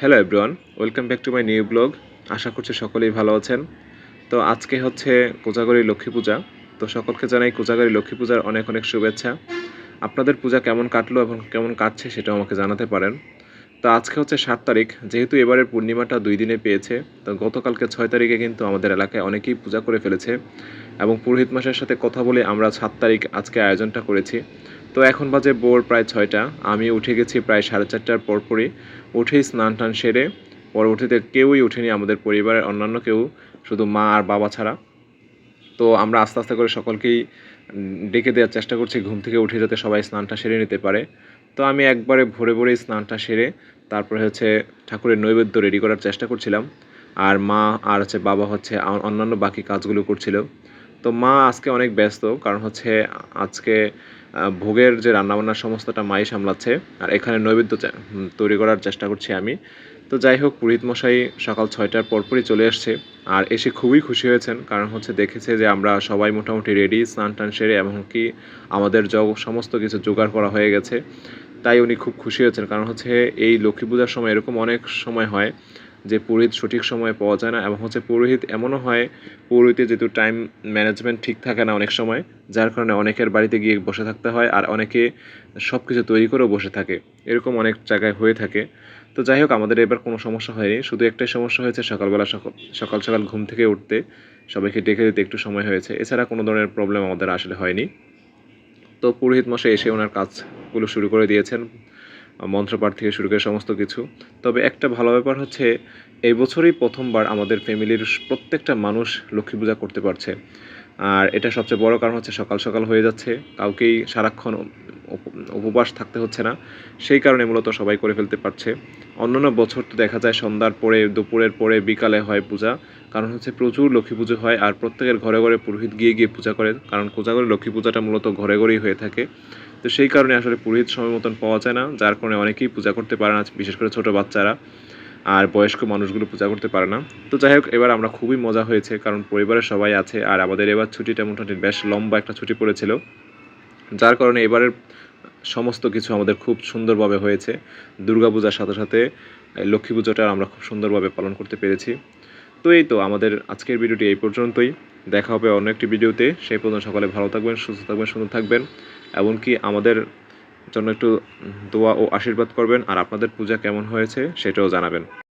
Hello everyone welcome back to my new blog আশা করছি সকলেই ভালো আছেন। তো আজকে হচ্ছে কোজাগরী লক্ষ্মী পূজা। তো সকলকে জানাই কোজাগরী লক্ষ্মী পূজার অনেক অনেক শুভেচ্ছা। আপনাদের পূজা কেমন কাটলো এবং কেমন কাটছে সেটাও আমাকে জানাতে পারেন। তো আজকে হচ্ছে সাত তারিখ, যেহেতু এবারের পূর্ণিমাটা দুই দিনে পেয়েছে, তো গতকালকে ছয় তারিখে কিন্তু আমাদের এলাকায় অনেকেই পূজা করে ফেলেছে। এবং পুরোহিত মাসের সাথে কথা বলে আমরা সাত তারিখ আজকে আয়োজনটা করেছি। তো এখন বাজে ভোর প্রায় ছয়টা। আমি উঠে গেছি প্রায় সাড়ে চারটার পরপরই। উঠেই স্নান টান সেরে পরবর্তীতে কেউই উঠেনি আমাদের পরিবারের অন্যান্য কেউ, শুধু মা আর বাবা ছাড়া। তো আমরা আস্তে আস্তে করে সকলকেই ডেকে দেওয়ার চেষ্টা করছি ঘুম থেকে উঠে যাতে সবাই স্নানটা সেরে নিতে পারে। তো আমি একবারে ভোরে ভোরেই স্নানটা সেরে তারপরে হচ্ছে ঠাকুরের নৈবেদ্য রেডি করার চেষ্টা করছিলাম। আর মা আর হচ্ছে বাবা হচ্ছে অন্যান্য বাকি কাজগুলো করছিল। তো মা আজকে অনেক ব্যস্ত, কারণ হচ্ছে আজকে ভোগের যে রান্নাবান্নার সমস্তটা মাই সামলাচ্ছে, আর এখানে নৈবেদ্য তৈরি করার চেষ্টা করছি আমি। তো যাই হোক, পুরোহিত মশাই সকাল ছয়টার পরপরই চলে এসছে আর এসে খুবই খুশি হয়েছেন, কারণ হচ্ছে দেখেছে যে আমরা সবাই মোটামুটি রেডি স্নান টান সেরে, এমনকি আমাদের জ সমস্ত কিছু জোগাড় করা হয়ে গেছে। তাই উনি খুব খুশি হয়েছেন, কারণ হচ্ছে এই লক্ষ্মী পূজার সময় এরকম অনেক সময় হয় যে পুরোহিত সঠিক সময়ে পাওয়া যায় না এবং হচ্ছে পুরোহিত এমনও হয় পুরোহিতে যেহেতু টাইম ম্যানেজমেন্ট ঠিক থাকে না অনেক সময়, যার কারণে অনেকের বাড়িতে গিয়ে বসে থাকতে হয় আর অনেকে সব কিছু তৈরি করেও বসে থাকে। এরকম অনেক জায়গায় হয়ে থাকে। তো যাই হোক, আমাদের এবার কোনো সমস্যা হয়নি। শুধু একটাই সমস্যা হয়েছে সকালবেলা সকাল সকাল ঘুম থেকে উঠতে সবাইকে ডেকে দিতে একটু সময় হয়েছে। এছাড়া কোনো ধরনের প্রবলেম আমাদের আসলে হয়নি। তো পুরোহিত মশাই এসে ওনার কাজগুলো শুরু করে দিয়েছেন। মন্ত্রপাঠ থেকে শুরু করে সমস্ত কিছু। তবে একটা ভালো ব্যাপার হচ্ছে, এই বছরই প্রথমবার আমাদের ফ্যামিলির প্রত্যেকটা মানুষ লক্ষ্মী পূজা করতে পারছে। আর এটা সবচেয়ে বড় কারণ হচ্ছে সকাল সকাল হয়ে যাচ্ছে, কাউকেই সারাক্ষণ উপবাস থাকতে হচ্ছে না। সেই কারণে মূলত সবাই করে ফেলতে পারছে। অন্যান্য বছর তো দেখা যায় সন্ধ্যার পরে, দুপুরের পরে, বিকালে হয় পূজা। কারণ হচ্ছে প্রচুর লক্ষ্মী পুজো হয় আর প্রত্যেকের ঘরে ঘরে পুরোহিত গিয়ে গিয়ে পূজা করে কারণ কোজাগরে লক্ষ্মী পূজাটা মূলত ঘরে ঘরেই হয়ে থাকে। তো সেই কারণে আসলে পুরোহিত সময় মতন পাওয়া যায় না। যার কারণে অনেকেই পূজা করতে পারে না, বিশেষ করে ছোট বাচ্চারা। আর বয়স্ক মানুষগুলো পূজা করতে পারে না। তো যাই হোক, এবার আমরা খুবই মজা হয়েছে। কারণ পরিবারের সবাই আছে। আর আমাদের এবার ছুটিটা মোটামুটি বেশ লম্বা একটা ছুটি পড়েছিল। যার কারণে এবারের সমস্ত কিছু আমাদের খুব সুন্দরভাবে হয়েছে। দুর্গাপূজার সাথে সাথে লক্ষ্মী পুজোটা আমরা খুব সুন্দরভাবে পালন করতে পেরেছি। তো এই তো আমাদের আজকের ভিডিওটি এই পর্যন্তই। দেখা হবে অন্য একটি ভিডিওতে। সেই পর্যন্ত সকালে ভালো থাকবেন, সুস্থ থাকবেন, সুন্দর থাকবেন। এমনকি আমাদের জন্য একটু দোয়া ও আশীর্বাদ করবেন। আর আপনাদের পূজা কেমন হয়েছে সেটাও জানাবেন।